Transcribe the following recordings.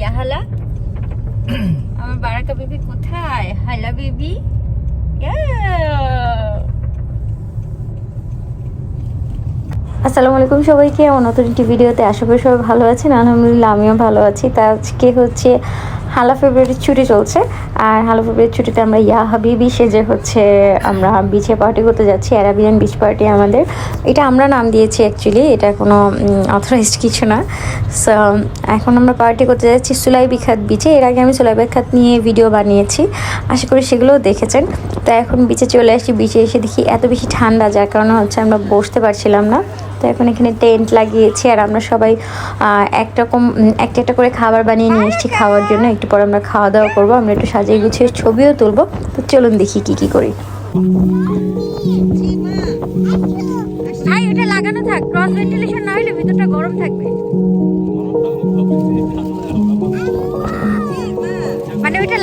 ইয়াহালা। আমার বারাকা বেবি কোথায়? হালা বেবি। আসসালামু আলাইকুম সবাইকে। নতুন একটি ভিডিওতে আশা করি সবাই ভালো আছেন। আলহামদুলিল্লাহ, আমিও ভালো আছি। তা আজকে হচ্ছে হালা ফেব্রুয়ারির ছুটি চলছে। আর হালা ফেব্রুয়ারির ছুটিতে আমরা ইয়া হাবিবি সেজে হচ্ছে আমরা বিচে পার্টি করতে যাচ্ছি অ্যারাবিয়ান বিচ পার্টি আমাদের। এটা আমরা নাম দিয়েছি অ্যাকচুয়ালি এটা কোনো অথরাইজড কিছু না। সো এখন আমরা পার্টি করতে যাচ্ছি সুলাই বিখ্যাত বিচে এর আগে আমি সুলাই বিখ্যাত নিয়ে ভিডিও বানিয়েছি। আশা করি সেগুলোও দেখেছেন। তো এখন বিচে চলে আসি বিচে এসে দেখি এত বেশি ঠান্ডা, যার কারণে হচ্ছে আমরা বসতে পারছিলাম না। তো এখন এখানে টেন্ট লাগিয়েছি আর আমরা সবাই একরকম একটা একটা করে খাবার বানিয়ে নিয়ে এসেছি খাওয়ার জন্য। একটু পরে আমরা খাওয়া দাওয়া করব, আমরা একটু সাজিয়ে গুছিয়ে ছবিও তুলবো। তো চলুন দেখি কি কি করি। লাগানো গরম থাকবে। মানে ওইটা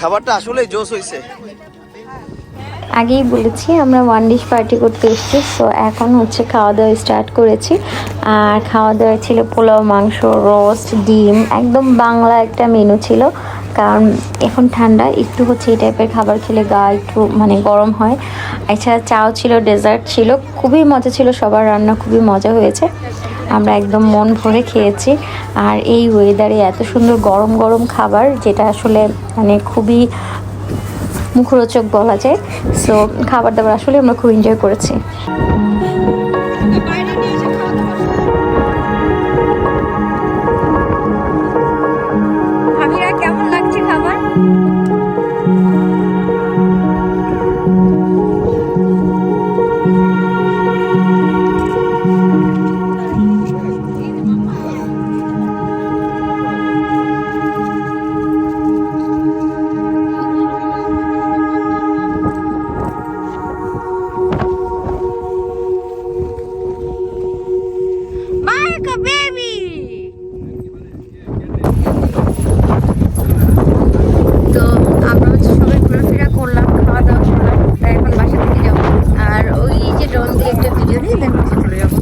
খাবারটা আসলেই জোস হয়েছে আগেই বলেছি, আমরা ওয়ান ডিশ পার্টি করতে এসেছি সো এখন হচ্ছে খাওয়া দাওয়া স্টার্ট করেছি। আর খাওয়া দাওয়া ছিল পোলাও, মাংস রোস্ট ডিম, একদম বাংলা একটা মেনু ছিল। কারণ এখন ঠান্ডা, একটু হচ্ছে এই টাইপের খাবার খেলে গা একটু মানে গরম হয়। এছাড়া চাও ছিল ডেজার্ট ছিল, খুবই মজা ছিল, সবার রান্না খুবই মজা হয়েছে। আমরা একদম মন ভরে খেয়েছি। আর এই ওয়েদারে এত সুন্দর গরম গরম খাবার, যেটা আসলে মানে খুবই মুখরোচক বলা যায়। সো খাবার দাবার আসলে আমরা খুব এনজয় করেছি। Где-то я видно.